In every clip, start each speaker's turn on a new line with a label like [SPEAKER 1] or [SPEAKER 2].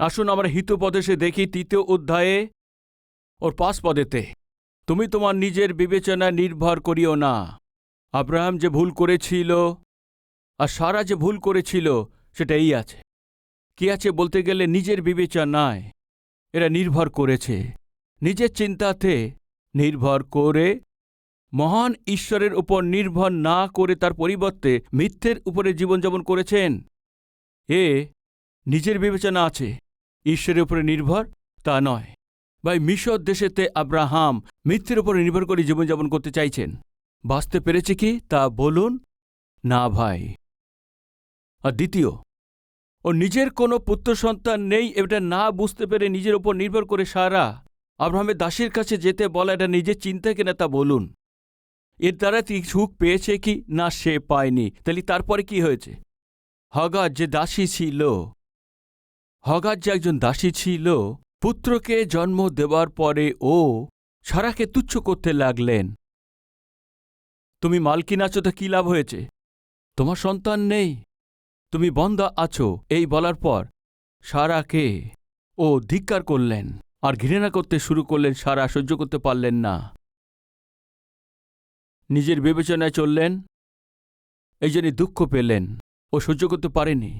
[SPEAKER 1] আসুন আমরা হিতোপদেশে দেখি তৃতীয় অধ্যায়ে, ওর পাঁচ পদেতে। তুমি তোমার নিজের বিবেচনা নির্ভর করিও না। আব্রাহাম যে ভুল করেছিল আর সারা যে ভুল করেছিল সেটা এই আছে। কি আছে বলতে গেলে নিজের বিবেচনায় এরা নির্ভর করেছে। নিজের চিন্তাতে নির্ভর করে, মহান ঈশ্বরের উপর নির্ভর না করে তার পরিবর্তে মিথ্যের উপরে জীবনযাপন করেছেন? এ নিজের বিবেচনা আছে। ঈশ্বরের উপরে নির্ভর, তা নয়। ভাই, মিশর দেশেতে আব্রাহাম মিথ্যের উপরে নির্ভর করে জীবনযাপন করতে চাইছেন। বাঁচতে পেরেছে কি? তা বলুন। না, ভাই। আর দ্বিতীয়, ও নিজের কোনো পুত্র সন্তান নেই, এটা না বুঝতে পেরে নিজের উপর নির্ভর করে সারা আব্রাহামের দাসের কাছে যেতে বলা, এটা নিজের চিন্তা কিনা তা বলুন। এর দ্বারা তিনি সুখ পেয়েছে কি? না, সে পায়নি। তাহলে তারপরে কি হয়েছে? হগা যে দাসী ছিল হগার যে একজন দাসী ছিল, পুত্রকে জন্ম দেওয়ার পরে ও সারাকে তুচ্ছ করতে লাগলেন। তুমি মালকিন আছো তো কি লাভ হয়েছে? তোমার সন্তান নেই। তুমি বন্দা আছো। এই বলার পর সারাকে ও ধিক্কার করলেন, আর ঘৃণা করতে শুরু করলেন, সারা সহ্য করতে পারলেন না। নিজের বিবেচনায় চললেন, এই জন্য দুঃখ পেলেন। ও সহ্য করতে পারেনি।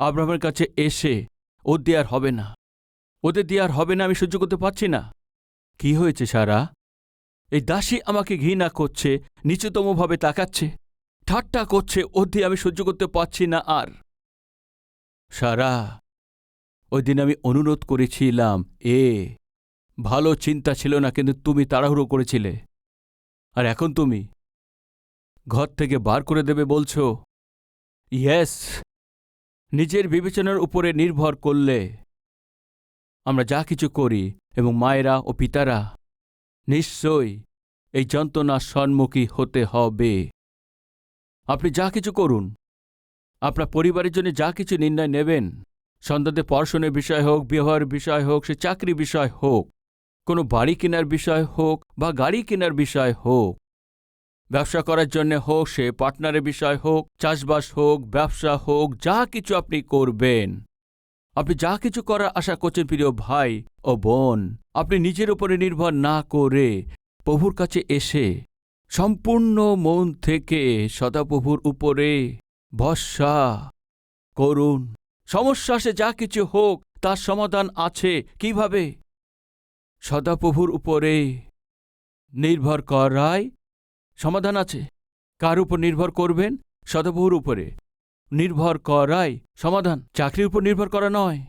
[SPEAKER 1] আব্রাহামের কাছে এসে ও দেয়ার হবে না। ওদের দেয়ার হবে না, আমি সহ্য করতে পারছি না। কি হয়েছে, সারা? এই দাসী আমাকে ঘৃণা করছে, নিচুতমভাবে তাকাচ্ছে। ঠাট্টা করছে ও দিয়ে আমি সহ্য করতে পারছি না আর। সারা, ওই দিন আমি অনুরোধ করেছিলাম, এ, ভালো চিন্তা ছিল না, কিন্তু তুমি তাড়াহুড়ো করেছিলে। আর এখন তুমি? ঘর থেকে বার করে দেবে বলছো? ইয়েস নিজের বিবেচনার উপরে নির্ভর করলে আমরা যা কিছু করি, এবং মায়েরা ও পিতারা নিশ্চয়ই এই যন্ত্রণার সম্মুখী হতে হবে। আপনি যা কিছু করুন, আপনার পরিবারের জন্য যা কিছু নির্ণয় নেবেন, সন্তানদের পড়াশোনার বিষয় হোক, বিবাহের বিষয় হোক, সে চাকরি বিষয় হোক, কোনো বাড়ি কেনার বিষয় হোক বা গাড়ি কেনার বিষয় হোক ব্যবসা করার জন্য হোক, সে পার্টনারের বিষয় হোক, চাষবাস হোক, ব্যবসা হোক, যা কিছু আপনি করবেন। আপনি যা কিছু করার আশা করছেন, প্রিয় ভাই ও বোন, আপনি নিজের উপরে নির্ভর না করে প্রভুর কাছে এসে সম্পূর্ণ মন থেকে সদাপ্রভুর উপরে ভরসা করুন। সমস্যা সে যা কিছু হোক, তার সমাধান আছে। কীভাবে? সদাপ্রভুর উপরে নির্ভর করায় সমাধান আছে। কার উপর নির্ভর করবেন? সদাপ্রভুর উপরে। নির্ভর করাই সমাধান। চাকরির উপর নির্ভর করা নয়।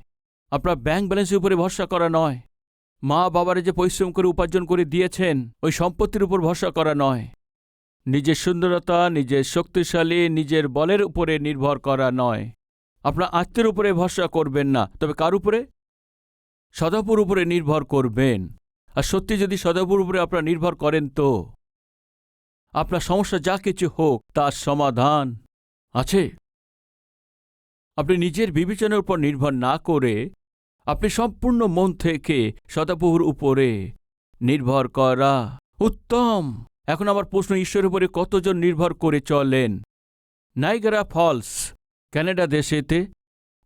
[SPEAKER 1] আপনার ব্যাংক ব্যালেন্সের উপরে ভরসা করা নয়। মা বাবারে যে পরিশ্রম করে উপার্জন করে দিয়েছেন, ওই সম্পত্তির উপর ভরসা করা নয়। নিজের সুন্দরতা, নিজের শক্তিশালী, নিজের বলের উপরে নির্ভর করা নয়। আপনার আত্মের উপরে ভরসা করবেন না। তবে কার উপরে? সদাপুর উপরে নির্ভর করবেন। আর সত্যি যদি সদাপুর উপরে আপনারা নির্ভর করেন তো? আপনার সমস্যা যা কিছু হোক, তার সমাধান আছে। আপনি নিজের বিবেচনার উপর নির্ভর না করে আপনি সম্পূর্ণ মন থেকে সদাপ্রভুর উপরে নির্ভর করা। উত্তম! এখন আমার প্রশ্ন, ঈশ্বরের উপরে কতজন নির্ভর করে চলেন? নাইগারা ফলস, ক্যানাডা দেশেতে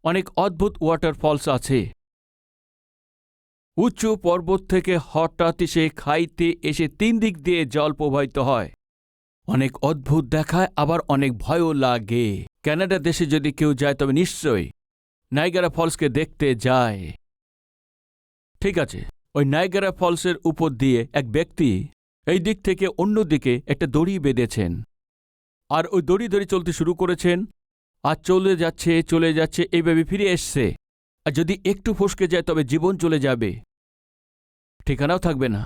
[SPEAKER 1] অনেক অদ্ভুত ওয়াটার ফলস আছে। উঁচু পর্বত থেকে হঠাৎ সে খাইতে এসে তিন দিক দিয়ে জল প্রবাহিত হয়। অনেক অদ্ভুত দেখায়, আবার অনেক ভয়ও লাগে। ক্যানাডা দেশে যদি কেউ যায়, তবে নিশ্চয়ই নাইগারা ফলসকে দেখতে যায়। ঠিক আছে, ওই নাইগারা ফলসের উপর দিয়ে এক ব্যক্তি এই দিক থেকে অন্য দিকে একটা দড়ি বেঁধেছেন। আর ওই দড়ি ধরে চলতে শুরু করেছেন, আর চলে যাচ্ছে চলে যাচ্ছে, এইভাবে ফিরে এসছে। আর যদি একটু ফসকে যায়, তবে জীবন চলে যাবে। ঠিকানাও থাকবে না।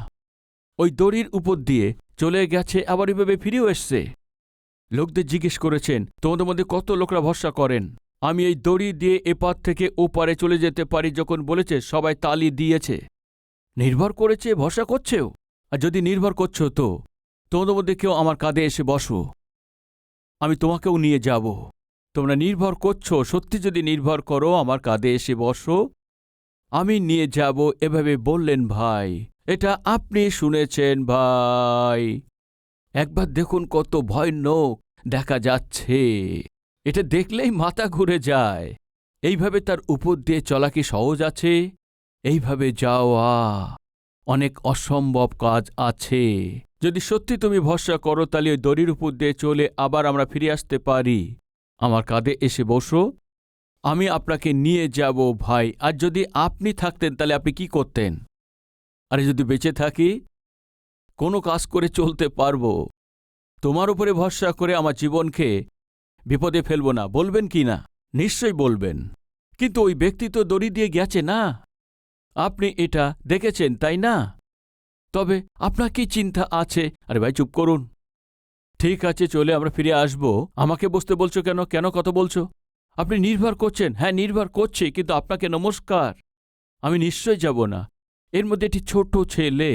[SPEAKER 1] ওই দড়ির উপর দিয়ে চলে গেছে, আবার এভাবে ফিরেও এসছে। লোকদের জিজ্ঞেস করেছেন, তোমাদের মধ্যে কত লোকরা ভরসা করেন? আমি এই দড়ি দিয়ে এপার থেকে ওপারে চলে যেতে পারি যখন বলেছে, সবাই তালি দিয়েছে। নির্ভর করেছে, ভরসা করছেও? আর যদি নির্ভর করছ তো? তোমাদের মধ্যে কেউ আমার কাঁধে এসে বসো। আমি তোমাকেও নিয়ে যাব। তোমরা নির্ভর করছ, সত্যি যদি নির্ভর করো, আমার কাঁধে এসে বসো। আমি নিয়ে যাব, এভাবে বললেন ভাই। এটা আপনি শুনেছেন ভাই। একবার দেখুন কত ভয়ানক দেখা যাচ্ছে। এটা দেখলেই মাথা ঘুরে যায়। এইভাবে তার উপর দিয়ে চলা কি সহজ আছে? এইভাবে যাওয়া অনেক অসম্ভব কাজ আছে। যদি সত্যি তুমি ভরসা করো, তাহলে ওই দড়ির উপর দিয়ে চলে আবার আমরা ফিরে আসতে পারি। আমার কাঁধে এসে বসো। আমি আপনাকে নিয়ে যাব ভাই। আর যদি আপনি থাকতেন, তাহলে আপনি কি করতেন? আরে যদি বেঁচে থাকি, কোনো কাজ করে চলতে পারব। তোমার উপরে ভরসা করে আমার জীবনকে বিপদে ফেলব না। বলবেন কি না? নিশ্চয়ই বলবেন। কিন্তু ওই ব্যক্তি তো দড়ি দিয়ে গেছে না? আপনি এটা দেখেছেন, তাই না? তবে আপনার কি চিন্তা আছে? আরে ভাই, চুপ করুন। ঠিক আছে, চলে আমরা ফিরে আসব। আমাকে বসতে বলছো কেন? কেন কত বলছো? আপনি নির্ভর করছেন। হ্যাঁ নির্ভর করছি, কিন্তু আপনাকে নমস্কার। আমি নিশ্চয় যাব না। এর মধ্যে একটি ছোট ছেলে।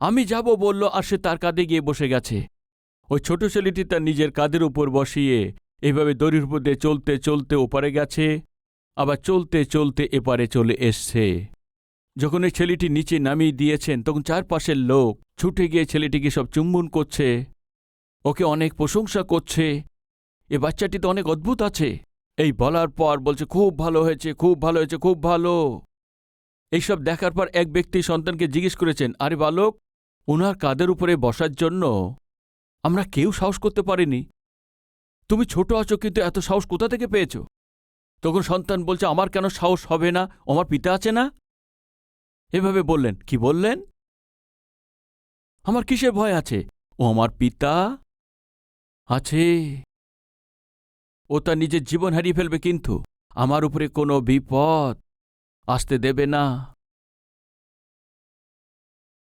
[SPEAKER 1] আমি যাব, বলল, আর সে তার কাঁধে গিয়ে বসে গেছে। ওই ছোট ছেলেটি তার নিজের কাঁধের উপর বসিয়ে এভাবে দড়ির দিয়ে চলতে চলতে ওপারে গেছে, আবার চলতে চলতে এপারে চলে এসছে। যখন এই ছেলেটি নিচে নামিয়ে দিয়েছেন, তখন চারপাশের লোক ছুটে গিয়ে ছেলেটিকে সব চুম্বন করছে। ওকে অনেক প্রশংসা করছে। এ বাচ্চাটি তো অনেক অদ্ভুত আছে। এই বলার পর বলছে, খুব ভালো হয়েছে, খুব ভালো হয়েছে, খুব ভালো। এইসব দেখার পর এক ব্যক্তি সন্তানকে জিজ্ঞেস করেছেন, আরে বালক ওনার কাদের উপরে বসার জন্য আমরা কেউ সাহস করতে পারিনি। তুমি ছোট আছো কিন্তু এত সাহস কোথা থেকে পেয়েছ? তখন সন্তান বলছে, আমার কেন সাহস হবে না? আমার পিতা আছে না? এভাবে বললেন। কি বললেন? আমার কিসের ভয় আছে? ও আমার পিতা আছে। ও তার নিজের জীবন হারিয়ে ফেলবে কিন্তু। আমার উপরে কোনো বিপদ আসতে দেবে না।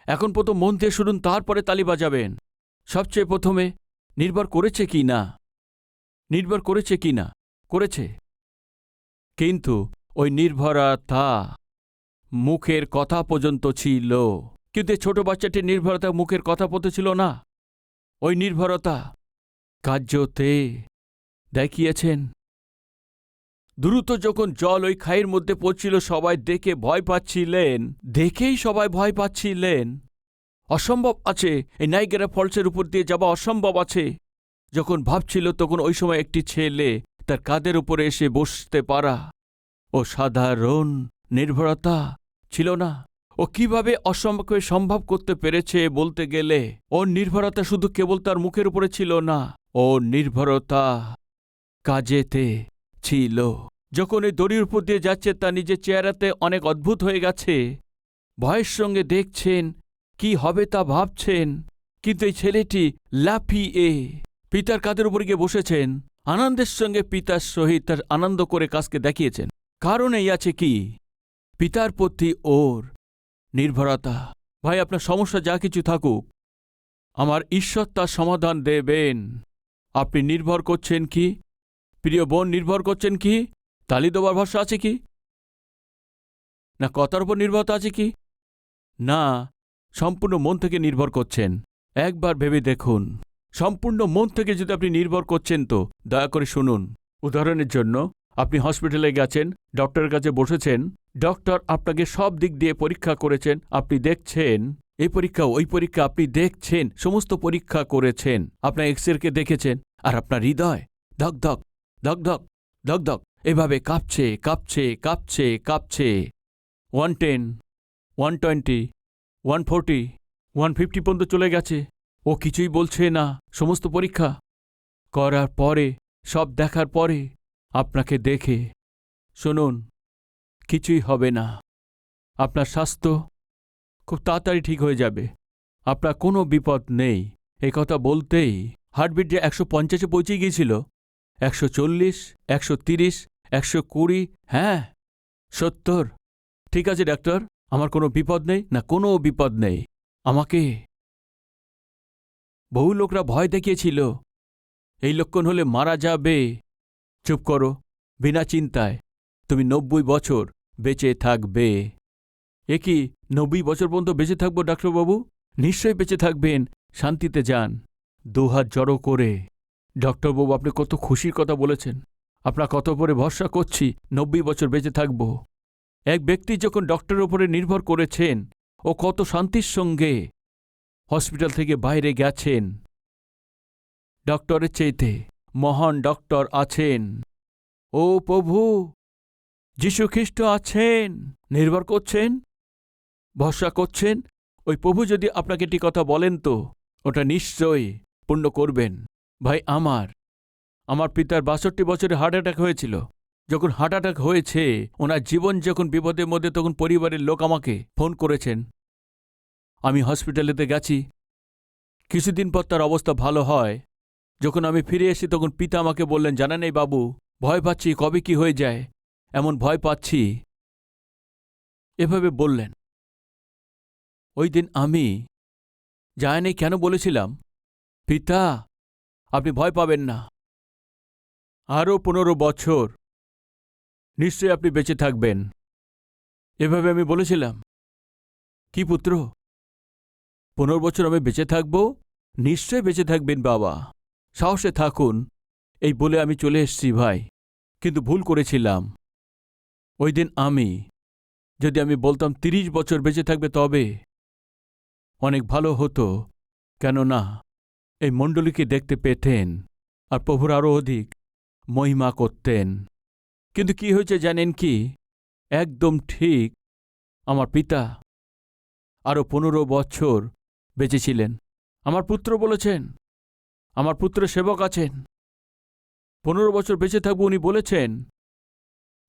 [SPEAKER 1] এখন প্রথম মন দিয়ে শুনুন, তারপরে তালি বাজাবেন। সবচেয়ে প্রথমে, নির্ভর করেছে কি না? নির্ভর করেছে কি না? করেছে। কিন্তু ওই নির্ভরতা মুখের কথা পর্যন্ত ছিল। কিন্তু ছোট বাচ্চাটির নির্ভরতা মুখের কথা পর্যন্ত ছিল না। ওই নির্ভরতা কার্যতে দেখিয়েছেন। দ্রুত যখন জল ওই খাইয়ের মধ্যে পড়ছিল, সবাই দেখে ভয় পাচ্ছিলেন। দেখেই সবাই ভয় পাচ্ছিলেন। অসম্ভব আছে, এই নাইগেরা ফলসের উপর দিয়ে যাওয়া অসম্ভব আছে। যখন ভাবছিল তখন ওই সময় একটি ছেলে তার কাদের উপরে এসে বসতে পারা। ও সাধারণ, নির্ভরতা ছিল না। ও কীভাবে অসম্ভবকে সম্ভব করতে পেরেছে বলতে গেলে ওর নির্ভরতা শুধু কেবল তার মুখের উপরে ছিল না, ও নির্ভরতা কাজেতে ছিল। যখন এই দড়ির উপর দিয়ে যাচ্ছে তা নিজের চেহারাতে অনেক অদ্ভুত হয়ে গেছে। ভয়ের সঙ্গে দেখছেন, কি হবে তা ভাবছেন। কিন্তু এই ছেলেটি লাফিয়ে পিতার কাঁধের উপর গিয়ে বসেছেন। আনন্দের সঙ্গে পিতার সহিত তার আনন্দ করে কাজকে দেখিয়েছেন। কারণ এই আছে কি? পিতার প্রতি ওর নির্ভরতা। ভাই, আপনার সমস্যা যা কিছু থাকুক, আমার ঈশ্বর তার সমাধান দেবেন। আপনি নির্ভর করছেন কি? প্রিয় বোন নির্ভর করছেন কি? তালি দেওয়ার ভরসা আছে কি? না কথার উপর নির্ভরতা আছে কি? না, সম্পূর্ণ মন থেকে নির্ভর করছেন। একবার ভেবে দেখুন। সম্পূর্ণ মন থেকে যদি আপনি নির্ভর করছেন তো, দয়া করে শুনুন। উদাহরণের জন্য, আপনি হসপিটালে গেছেন, ডক্টরের কাছে বসেছেন, ডক্টর আপনাকে সব দিক দিয়ে পরীক্ষা করেছেন, আপনি দেখছেন, এই পরীক্ষা, ওই পরীক্ষা আপনি দেখছেন, সমস্ত পরীক্ষা করেছেন, আপনার এক্সরেকে দেখেছেন, আর আপনার হৃদয়, ধক ধক ধক ধক ধক ধক, এভাবে কাঁপছে কাঁপছে কাঁপছে কাঁপছে। One ten one twenty one forty one fifty পর্যন্ত চলে গেছে। ও কিছুই বলছে না, সমস্ত পরীক্ষা করার পরে, সব দেখার পরে, আপনাকে দেখে। শুনুন, কিছুই হবে না। আপনার স্বাস্থ্য খুব তাড়াতাড়ি ঠিক হয়ে যাবে। আপনার কোনো বিপদ নেই। এই কথা বলতেই হার্টবিট যে একশো পঞ্চাশে পৌঁছে গিয়েছিল। একশো চল্লিশ, একশো তিরিশ, একশো কুড়ি হ্যাঁ সত্তর। ঠিক আছে, ডাক্তার, আমার কোনো বিপদ নেই, না কোনো বিপদ নেই। আমাকে বহু লোকরা ভয় দেখিয়েছিল। এই লক্ষণ হলে মারা যাবে। চুপ করো, বিনা চিন্তায়। তুমি নব্বই বছর বেঁচে থাকবে। এ কি, নব্বই বছর পর্যন্ত বেঁচে থাকব, ডাক্তারবাবু? নিশ্চয়ই বেঁচে থাকবেন, শান্তিতে যান। দুহাত জড়ো করে। ডক্টরবাবু আপনি কত খুশির কথা বলেছেন। আপনার কত উপরে ভরসা করছি, নব্বই বছর বেঁচে থাকব। এক ব্যক্তি যখন ডক্টরের উপরে নির্ভর করেছেন, ও কত শান্তির সঙ্গে হসপিটাল থেকে বাইরে গেছেন ডক্টরের চেয়েতে মহান ডক্টর আছেন। ও প্রভু, যীশুখ্রিস্ট আছেন, নির্ভর করছেন, ভরসা করছেন। ওই প্রভু যদি আপনাকে এটি কথা বলেন তো, ওটা নিশ্চয়ই পূর্ণ করবেন। ভাই, আমার আমার পিতার বাষট্টি বছরে হার্ট অ্যাটাক হয়েছিল। যখন হার্ট অ্যাটাক হয়েছে, ওনার জীবন যখন বিপদের মধ্যে, তখন পরিবারের লোক আমাকে ফোন করেছেন। আমি হসপিটালেতে গেছি। কিছুদিন পর তার অবস্থা ভালো হয়। যখন আমি ফিরে এসি, তখন পিতা আমাকে বললেন জানা নেই বাবু, ভয় পাচ্ছি, কবে কি হয়ে যায়? এমন ভয় পাচ্ছি। এভাবে বললেন। ওই দিন আমি যায়নি কেন বলেছিলাম? পিতা আপনি ভয় পাবেন না। আরও পনেরো বছর। নিশ্চয়ই আপনি বেঁচে থাকবেন। এভাবে আমি বলেছিলাম। কি পুত্র? পনেরো বছর আমি বেঁচে থাকব? নিশ্চয় বেঁচে থাকবেন বাবা। সাহসে থাকুন। এই বলে আমি চলে এসছি ভাই। কিন্তু ভুল করেছিলাম। ওই দিন আমি, যদি আমি বলতাম তিরিশ বছর বেঁচে থাকবে তবে, অনেক ভালো হতো। কেননা এই মণ্ডলীকে দেখতে পেতেন আর প্রভুর আরও অধিক মহিমা করতেন। কিন্তু কি হয়েছে জানেন কি? একদম ঠিক আমার পিতা আরও পনেরো বছর বেঁচেছিলেন। আমার পুত্র বলেছেন, আমার পুত্র সেবক আছেন। পনেরো বছর বেঁচে থাকব উনি বলেছেন,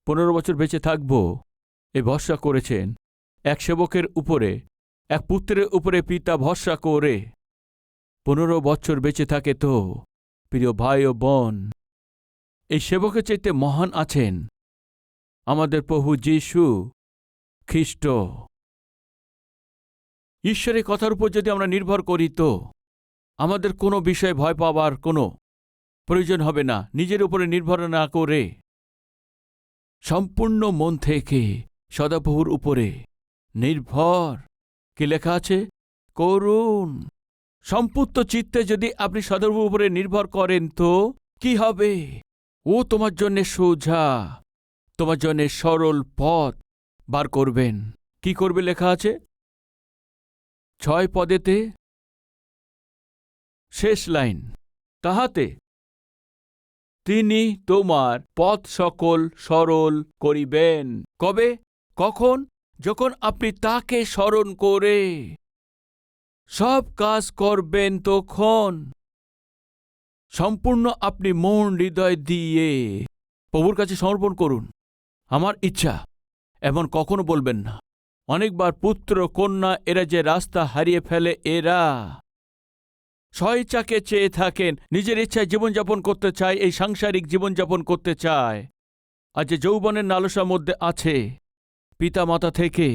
[SPEAKER 1] পনেরো বছর বেঁচে থাকব এ ভরসা করেছেন। এক সেবকের উপরে, এক পুত্রের উপরে পিতা ভরসা করে। পনেরো বছর বেঁচে থাকে তো, প্রিয় ভাই ও বোন। এই সেবকের চাইতে মহান আছেন আমাদের প্রভু যীশু খ্রিস্ট। ঈশ্বরের কথার উপর যদি আমরা নির্ভর করি তো, আমাদের কোনো বিষয়ে ভয় পাবার কোনো প্রয়োজন হবে না, নিজের উপরে নির্ভর না করে। সম্পূর্ণ মন থেকে সদাপ্রভুর উপরে নির্ভর। কি লেখা আছে? করুন সম্পুর্ত চিত্তে যদি আপনি সদাপ্রভুর উপরে নির্ভর করেন তো কি হবে? ও তোমার জন্যে সোজা, তোমার জন্যে সরল পথ বার করবেন। কি করবে লেখা আছে? ছয় পদেতে শেষ লাইন। তাহাতে তিনি তোমার পথ সকল সরল করিবেন। কবে? কখন? যখন আপনি তাকে স্মরণ করে। সব কাজ করবেন তখন। সম্পূর্ণ আপনি মন হৃদয় দিয়ে প্রভুর কাছে সমর্পণ করুন। আমার ইচ্ছা, এমন কখনো বলবেন না। অনেকবার পুত্র, কন্যা, এরা যে রাস্তা হারিয়ে ফেলে, এরা স্বইচ্ছাকে চেয়ে থাকেন, নিজের ইচ্ছায় জীবনযাপন করতে চায়, এই সাংসারিক জীবনযাপন করতে চায়। আর যে যৌবনের নালসার মধ্যে আছে পিতা মাতা থেকে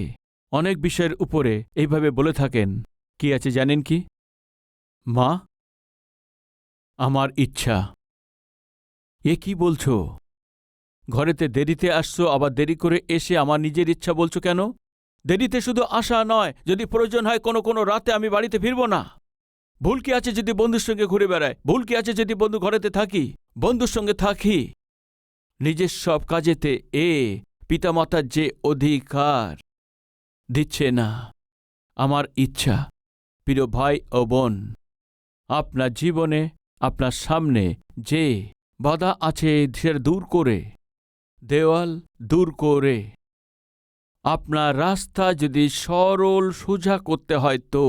[SPEAKER 1] অনেক বিষয়ের উপরে এইভাবে বলে থাকেন কি আছে জানেন কি? মা, আমার ইচ্ছা। এ কি বলছো? ঘরেতে দেরিতে আসছো, আবার দেরি করে এসে আমার নিজের ইচ্ছা বলছো কেন? দেরিতে শুধু আসা নয়, যদি প্রয়োজন হয় কোনো কোনো রাতে আমি বাড়িতে ফিরব না। ভুল কি আছে যদি বন্ধুর সঙ্গে ঘুরে বেড়ায় ভুল কি আছে যদি বন্ধু ঘরেতে থাকি? বন্ধুর সঙ্গে থাকি। নিজের সব কাজেতে এ পিতামাতার যে অধিকার দিচ্ছে না। আমার ইচ্ছা। প্রিয় ভাই ও বোন, আপনার জীবনে, আপনার সামনে যে বাধা আছে সেটা দূর করে, দেওয়াল দূর করে। আপনার রাস্তা যদি সরল, সোজা করতে হয় তো,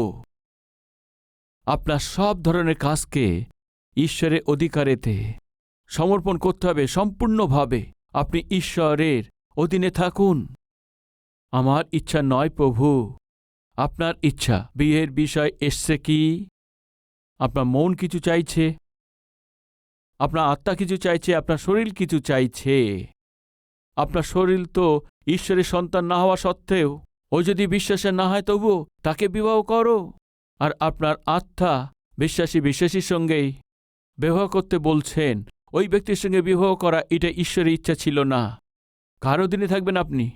[SPEAKER 1] আপনার সব ধরনের কাজকে ঈশ্বরের অধিকারেতে সমর্পণ করতে হবে, সম্পূর্ণভাবে। আপনি ঈশ্বরের অধীনে থাকুন। আমার ইচ্ছা নয় প্রভু আপনার ইচ্ছা, বিয়ের বিষয় এসছে কি? আপনার মন কিছু চাইছে? আপনার আত্মা কিছু চাইছে? আপনার শরীর কিছু চাইছে? আপনার শরীর তো ঈশ্বরের সন্তান না হওয়া সত্ত্বেও, ও যদি বিশ্বাসে না হয় তবুও তাকে বিবাহ করো। আর আপনার আত্মা বিশ্বাসী বিশ্বাসীর সঙ্গেই বিবাহ করতে বলছেন, ওই ব্যক্তির সঙ্গে বিবাহ করা এটা ঈশ্বরের ইচ্ছা ছিল না। কারও দিনে থাকবেন আপনি।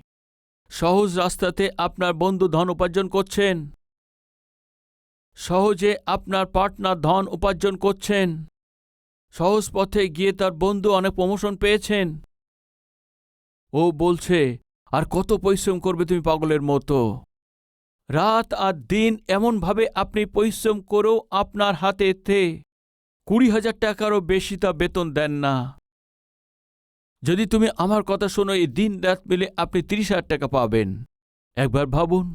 [SPEAKER 1] সহজ রাস্তাতে আপনার বন্ধু ধন উপার্জন করছেন। সহজে আপনার পার্টনার ধন উপার্জন করছেন। সহজ পথে গিয়ে তার বন্ধু অনেক প্রমোশন পেয়েছেন। ও বলছে, আর কত পরিশ্রম করবে তুমি পাগলের মতো। রাত আর দিন এমনভাবে আপনি পরিশ্রম করেও আপনার হাতেতে কুড়ি হাজার টাকারও বেশি তা বেতন দেন না। যদি তুমি আমার কথা শোনো, এই দিন রাত মিলে আপনি তিরিশ হাজার টাকা পাবেন। একবার ভাবুন,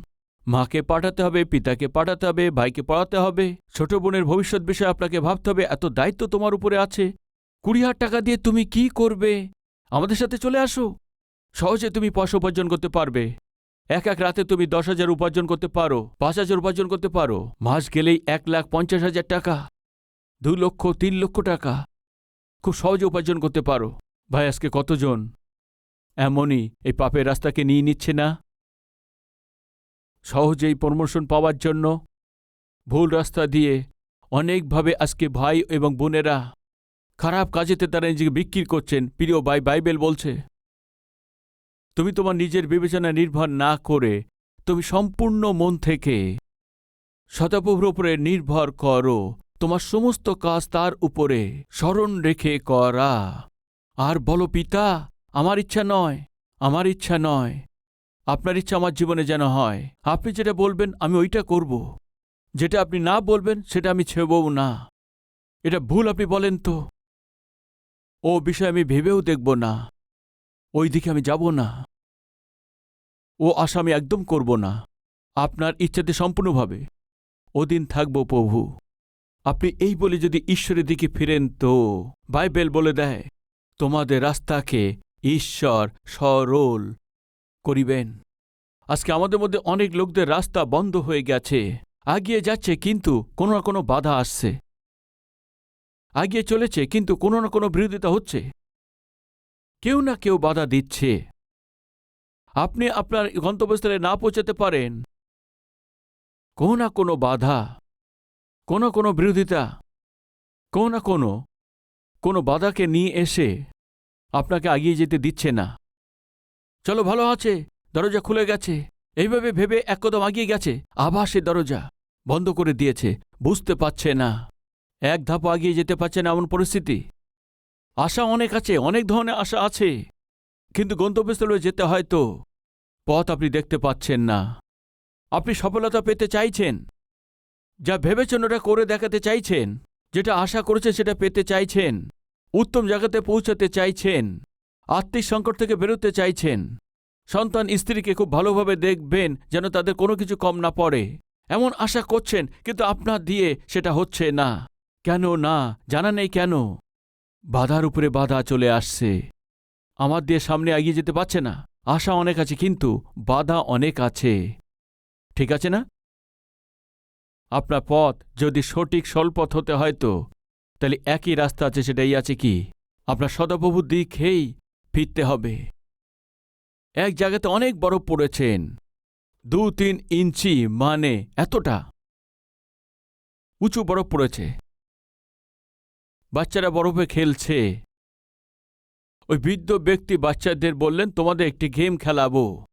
[SPEAKER 1] মাকে পাঠাতে হবে, পিতাকে পাঠাতে হবে, ভাইকে পড়াতে হবে, ছোট বোনের ভবিষ্যৎ বিষয়ে আপনাকে ভাবতে হবে, এত দায়িত্ব তোমার উপরে আছে। কুড়ি হাজার টাকা দিয়ে তুমি কি করবে? আমাদের সাথে চলে আসো। সহজে তুমি পয়সা উপার্জন করতে পারবে। এক এক রাতে তুমি দশ হাজার উপার্জন করতে পারো, পাঁচ হাজার উপার্জন করতে পারো, মাস গেলেই এক লাখ পঞ্চাশ হাজার টাকা, দু লক্ষ, তিন লক্ষ টাকা। খুব সহজে উপার্জন করতে পারো। ভাই, আজকে কতজন? এমনই, এই পাপের রাস্তাকে নিয়ে নিচ্ছে না? সহজেই প্রমোশন পাওয়ার জন্য ভুল রাস্তা দিয়ে অনেকভাবে আজকে ভাই এবং বোনেরা খারাপ কাজেতে তারা নিজেকে বিক্রি করছেন। প্রিয় ভাই, বাইবেল বলছে, তুমি তোমার নিজের বিবেচনা নির্ভর না করে তুমি সম্পূর্ণ মন থেকে শতপ্রভুর উপরে নির্ভর করো। তোমার সমস্ত কাজ তার উপরে স্মরণ রেখে করা। আর বলো, পিতা, আমার ইচ্ছা নয়, আমার ইচ্ছা নয়, আপনার ইচ্ছা আমার জীবনে যেন হয়। আপনি যেটা বলবেন, আমি ওইটা করব। যেটা আপনি না বলবেন, সেটা আমি ছেবও না। এটা ভুল আপনি বলেন তো। ও বিষয় আমি ভেবেও দেখব না। ওই দিকে আমি যাব না। ও আশা আমি একদম করব না। আপনার ইচ্ছাতে সম্পূর্ণভাবে ওদিন থাকব প্রভু। আপনি এই বলে যদি ঈশ্বরের দিকে ফিরেন তো, বাইবেল বলে দেয় তোমাদের রাস্তাকে ঈশ্বর সরল করিবেন। আজকে আমাদের মধ্যে অনেক লোকদের রাস্তা বন্ধ হয়ে গেছে। আগিয়ে যাচ্ছে কিন্তু কোনো না কোনো বাধা আসছে। আগিয়ে চলেছে কিন্তু কোনো না কোনো বিরোধিতা হচ্ছে। কেউ না কেউ বাধা দিচ্ছে। আপনি আপনার গন্তব্যস্থলে না পৌঁছাতে পারেন। কোনো না কোনো বাধা, কোনো কোনো বিরোধিতা, কোনো না কোনো কোনো বাধাকে নিয়ে এসে আপনাকে আগিয়ে যেতে দিচ্ছে না। চলো ভালো আছে, দরজা খুলে গেছে। এইভাবে ভেবে এক কদম আগিয়ে গেছে আবার সে দরজা বন্ধ করে দিয়েছে, বুঝতে পারছে না। এক ধাপ আগিয়ে যেতে পারছে না এমন পরিস্থিতি। আশা অনেক আছে, অনেক ধরনের আশা আছে, কিন্তু গন্তব্যস্থলে যেতে হয় তো পথ আপনি দেখতে পাচ্ছেন না। আপনি সফলতা পেতে চাইছেন, যা ভেবেছেন ওটা করে দেখাতে চাইছেন। যেটা আশা করেছেন সেটা পেতে চাইছেন। উত্তম জায়গাতে পৌঁছাতে চাইছেন। আর্থিক সংকট থেকে বেরোতে চাইছেন। সন্তান স্ত্রীকে খুব ভালোভাবে দেখবেন, যেন তাদের কোনো কিছু কম না পড়ে। এমন আশা করছেন, কিন্তু আপনার দিয়ে সেটা হচ্ছে না। কেন না? জানা নেই কেন? বাধার উপরে বাধা চলে আসছে। আমার দিয়ে সামনে এগিয়ে যেতে পারছে না। আশা অনেক আছে, কিন্তু বাধা অনেক আছে। ঠিক আছে না? আপনার পথ যদি সঠিক সলপথ হতে হয় তো, তাহলে একই রাস্তা আছে সেটাই আছে কি? আপনার সদাপ্রভুর দিকেই ফিরতে হবে। এক জায়গাতে অনেক বরফ পড়েছেন। দু তিন ইঞ্চি মানে এতটা। উঁচু বরফ পড়েছে। বাচ্চারা বরফে খেলছে। ওই বৃদ্ধ ব্যক্তি বাচ্চাদের বললেন, তোমাদের একটি গেম খেলাবো।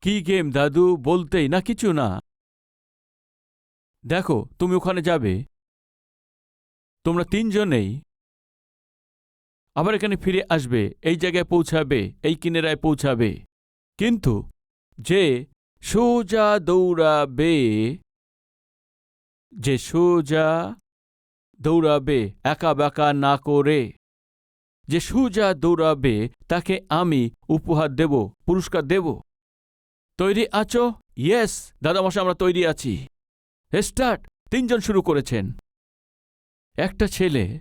[SPEAKER 1] কি গেম, দাদু? বলতেই না, কিছু না। দেখো, তুমি ওখানে যাবে। তোমরা তিনজনেই আবার এখানে ফিরে আসবে, এই জায়গায় পৌঁছাবে, এই কিনেরায় পৌঁছাবে। কিন্তু যে সোজা দৌড়াবে, যে সোজা দৌড়াবে, একা বাঁকা না করে, যে সোজা দৌড়াবে, তাকে আমি উপহার দেব, পুরস্কার দেব। তৈরি আছো? ইয়েস দাদামশা আমরা তৈরি আছি। স্টার্ট, তিনজন শুরু করেছেন। একটা ছেলে,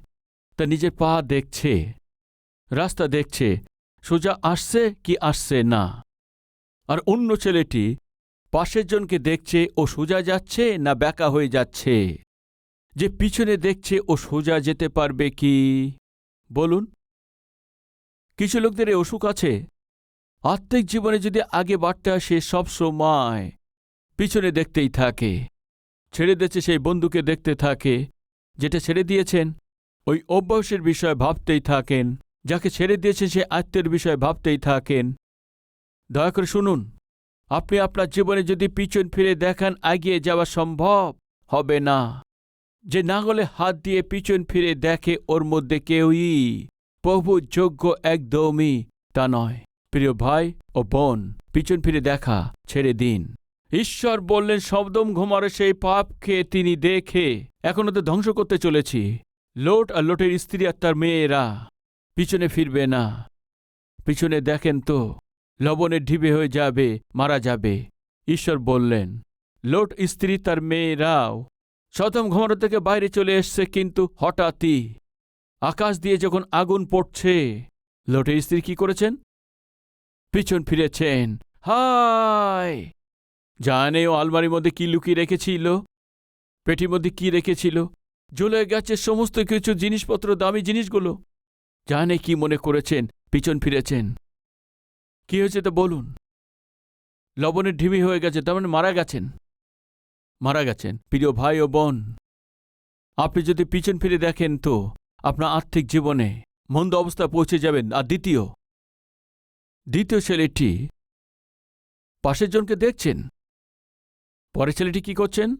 [SPEAKER 1] তা নিজের পা দেখছে, রাস্তা দেখছে, সোজা আসছে কি আসছে না। আর অন্য ছেলেটি পাশের জনকে দেখছে ও সোজা যাচ্ছে না ব্যাকা হয়ে যাচ্ছে। যে পিছনে দেখছে ও সোজা যেতে পারবে কি? বলুন। কিছু লোকদের এই অসুখ আছে। আত্মিক জীবনে যদি আগে বাড়তে আসে সব সময় পিছনে দেখতেই থাকে। ছেড়ে দিয়েছে সেই বন্ধুকে দেখতে থাকে। যেটা ছেড়ে দিয়েছেন, ওই অভ্যাসের বিষয়ে ভাবতেই থাকেন। যাকে ছেড়ে দিয়েছেন সে আত্মের বিষয়ে ভাবতেই থাকেন। দয়া করে শুনুন, আপনি আপনার জীবনে যদি পিছন ফিরে দেখান, এগিয়ে যাওয়া সম্ভব হবে না। যে নাগলে হাত দিয়ে পিছন ফিরে দেখে, ওর মধ্যে কেউই প্রভু যোগ্য একদমই তা নয়। প্রিয় ভাই ও বোন, পিছন ফিরে দেখা, ছেড়ে দিন। ঈশ্বর বললেন শব্দম ঘুমারে সেই পাপকে তিনি দেখে। এখনও তো ধ্বংস করতে চলেছি। লোট আর লোটের স্ত্রী আর তার মেয়েরা পিছনে ফিরবে না। পিছনে দেখেন তো, লবণের ঢিবে হয়ে যাবে, মারা যাবে। ঈশ্বর বললেন, লোট, স্ত্রী, তার মেয়েরাও সতম ঘমর থেকে বাইরে চলে এসছে, কিন্তু হঠাৎই আকাশ দিয়ে যখন আগুন পড়ছে, লোটের স্ত্রী কি করেছেন? পিছন ফিরেছেন। হায়! জানে ও আলমারির মধ্যে কি লুকিয়ে রেখেছিল? পেটির মধ্যে কি রেখেছিল? জ্বলে গেছে সমস্ত কিছু, জিনিসপত্র, দামি জিনিসগুলো। জানে কি মনে করেছেন, পিছন ফিরেছেন। কি হয়েছে তা বলুন। লবণের ঢিমি হয়ে গেছে, তার মানে মারা গেছেন। মারা গেছেন, প্রিয় ভাই ও বোন। আপনি যদি পিছন ফিরে দেখেন তো, আপনার আর্থিক জীবনে মন্দ অবস্থা পৌঁছে যাবেন। আর দ্বিতীয় দ্বিতীয় ছেলেটি পাশের জনকে দেখছেন? পরের ছেলেটি কি করছেন?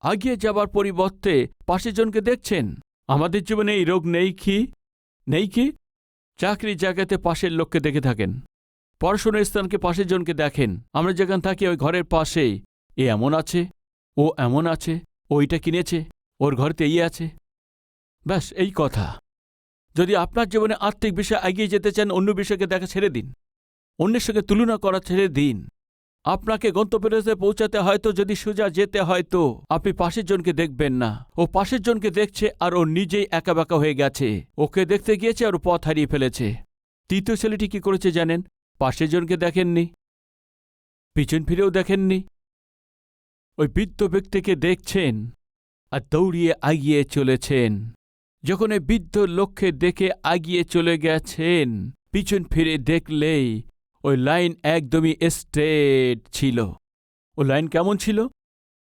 [SPEAKER 1] আগিয়ে যাবার পরিবর্তে পাশের জনকে দেখছেন। আমাদের জীবনে এই রোগ নেই কি? নেই কি? চাকরির জায়গাতে পাশের লোককে দেখে থাকেন। পড়াশোনার স্থানকে পাশের জনকে দেখেন। আমরা যেখানে থাকি, ওই ঘরের পাশেই। এ এমন আছে, ও এমন আছে ও এটা কিনেছে, ওর ঘরেতে এই আছে। ব্যাস, এই কথা। যদি আপনার জীবনে আর্থিক বিষয়ে এগিয়ে যেতে চান, অন্য বিষয়কে দেখা ছেড়ে দিন। অন্যের সঙ্গে তুলনা করা ছেড়ে দিন। আপনাকে গন্তব্যে পৌঁছাতে হয়তো যদি সোজা যেতে হয়তো আপনি পাশের জনকে দেখবেন না। ও পাশের জনকে দেখছে আর ও নিজেই একা বাঁকা হয়ে গেছে। ওকে দেখতে গিয়েছে আর পথ হারিয়ে ফেলেছে। তৃতীয় ছেলেটি কি করেছে জানেন? পাশের জনকে দেখেননি। পিছন ফিরেও দেখেননি। ওই বৃদ্ধ ব্যক্তিকে দেখছেন আর দৌড়িয়ে আগিয়ে চলেছেন। যখন এই বৃদ্ধ লক্ষ্যে দেখে আগিয়ে চলে গেছেন, পিছন ফিরে দেখলেই ওই লাইন একদমই স্ট্রেট ছিল। ও লাইন কেমন ছিল?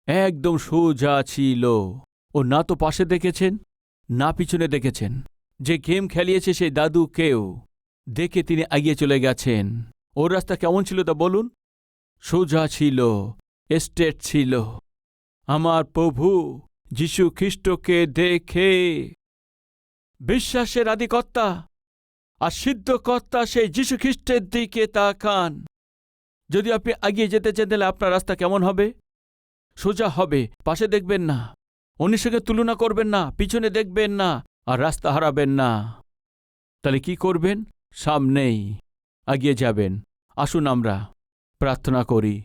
[SPEAKER 1] একদম সোজা ছিল। ও না তো পাশে দেখেছেন, না পিছনে দেখেছেন। যে গেম খেলিয়েছে সেই দাদু কেউ? দেখে তিনি এগিয়ে চলে গেছেন। ওর রাস্তা কেমন ছিল তা বলুন? সোজা ছিল স্টেট ছিল। আমার প্রভু যীশু খ্রিস্টকে দেখে। বিশ্বাসের আদিকর্তা আর সিদ্ধকর্তা সেই যীশু খ্রিস্টের দিকে তাকান। যদি আপনি এগিয়ে যেতে চান, তাহলে আপনার রাস্তা কেমন হবে? সোজা হবে, পাশে দেখবেন না। অন্যের সঙ্গে তুলনা করবেন না, পিছনে দেখবেন না, আর রাস্তা হারাবেন না। তাহলে কি করবেন? সামনেই এগিয়ে যাবেন। আসুন আমরা প্রার্থনা করি।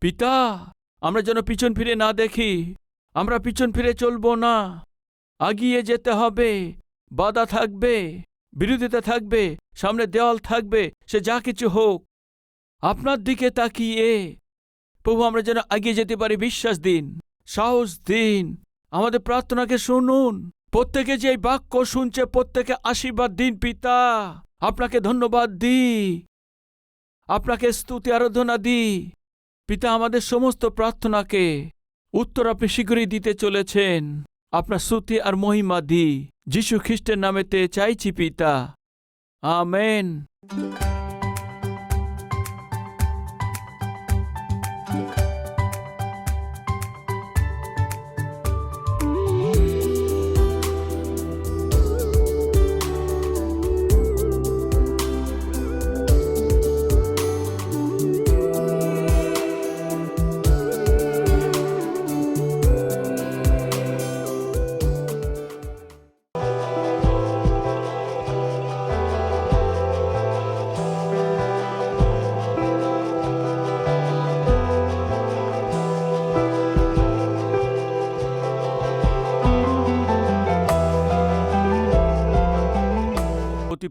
[SPEAKER 1] পিতা, আমরা যেন পিছন ফিরে না দেখি। আমরা পিছন ফিরে চলব না। আগিয়ে যেতে হবে। বাধা থাকবে, বিরোধিতা থাকবে, সামনে দেওয়াল থাকবে, সে যা কিছু হোক। আপনার দিকে তাকিয়ে। প্রভু, আমরা যেন এগিয়ে যেতে পারি। বিশ্বাস দিন, সাহস দিন। আমাদের প্রার্থনাকে শুনুন। প্রত্যেকে যে বাক্য শুনছে, প্রত্যেকে আশীর্বাদ দিন পিতা। আপনাকে ধন্যবাদ দি আপনাকে স্তুতি, আরাধনা দি পিতা, আমাদের সমস্ত প্রার্থনাকে উত্তর আপনি শীঘ্রই দিতে চলেছেন। আপনার শ্রুতি আর মহিমা দি। যীশু খ্রিস্টের নামেতে চাইছি পিতা। আমেন।